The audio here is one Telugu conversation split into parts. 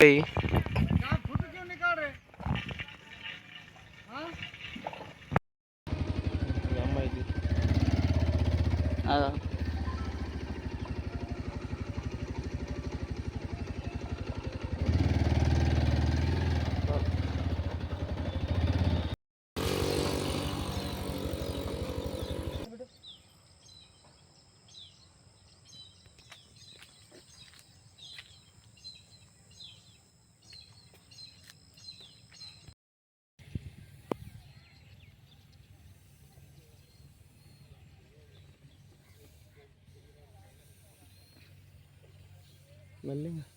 पे हाँ Maling ah.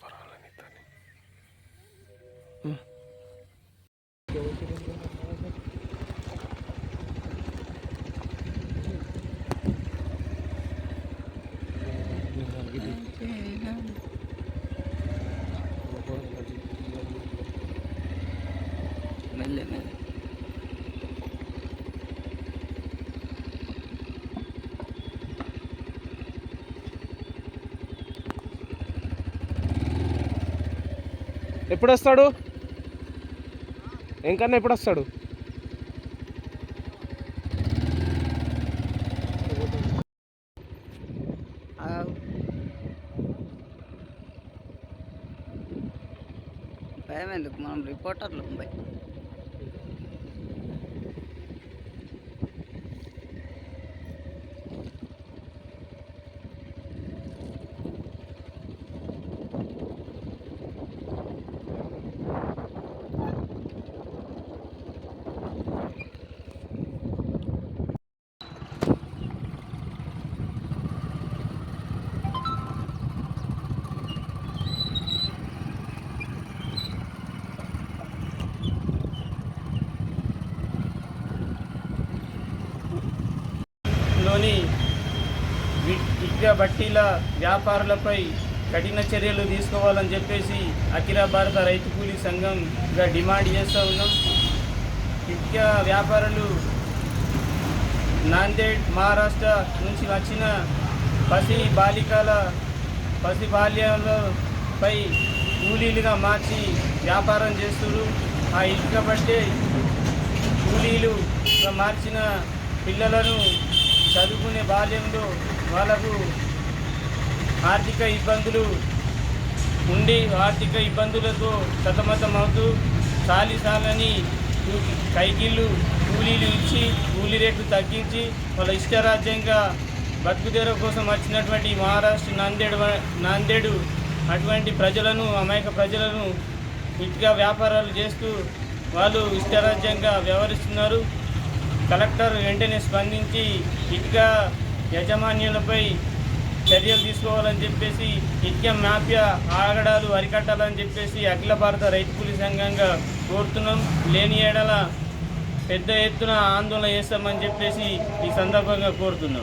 Parang ఎప్పుడు వస్తాడు ఇంకన్నా ఎప్పుడు వస్తాడు భయం ఎందుకు మనం రిపోర్టర్లు భయ్ లోని వి- విద్యా బట్టీల వ్యాపారులపై కఠిన చర్యలు తీసుకోవాలని చెప్పేసి అఖిల భారత రైతు కూలీ సంఘంగా డిమాండ్ చేస్తూ ఉన్నాం. విద్యా వ్యాపారులు నాందేడ్ మహారాష్ట్ర నుంచి వచ్చిన పసి బాలికల పసి బాల్యాలపై కూలీలుగా మార్చి వ్యాపారం చేస్తున్నారు. ఆ ఇటుక బట్టే కూలీలుగా మార్చిన పిల్లలను చదువుకునే బాల్యంలో వాళ్ళకు ఆర్థిక ఇబ్బందులు ఉండి ఆర్థిక ఇబ్బందులతో సతమతం అవుతూ సాలి సాలని కైకిళ్ళు కూలీలు ఇచ్చి కూలీ రేట్లు తగ్గించి వాళ్ళ ఇష్టరాజ్యంగా బతుకుదేర కోసం వచ్చినటువంటి మహారాష్ట్ర నాందేడు నాందేడు అటువంటి ప్రజలను అమాయక ప్రజలను ఇటుగా వ్యాపారాలు చేస్తూ వాళ్ళు ఇష్టరాజ్యంగా వ్యవహరిస్తున్నారు. కలెక్టర్ వెంటనే స్పందించి ఇటుగా యజమాన్యులపై చర్యలు తీసుకోవాలని చెప్పేసి ఇటుక మాఫియా ఆగడాలు అరికట్టాలని చెప్పేసి అఖిల భారత రైతు కూలీ సంఘంగా కోరుతున్నాం. లేని ఏడల పెద్ద ఎత్తున ఆందోళన చేస్తామని చెప్పేసి ఈ సందర్భంగా కోరుతున్నాం.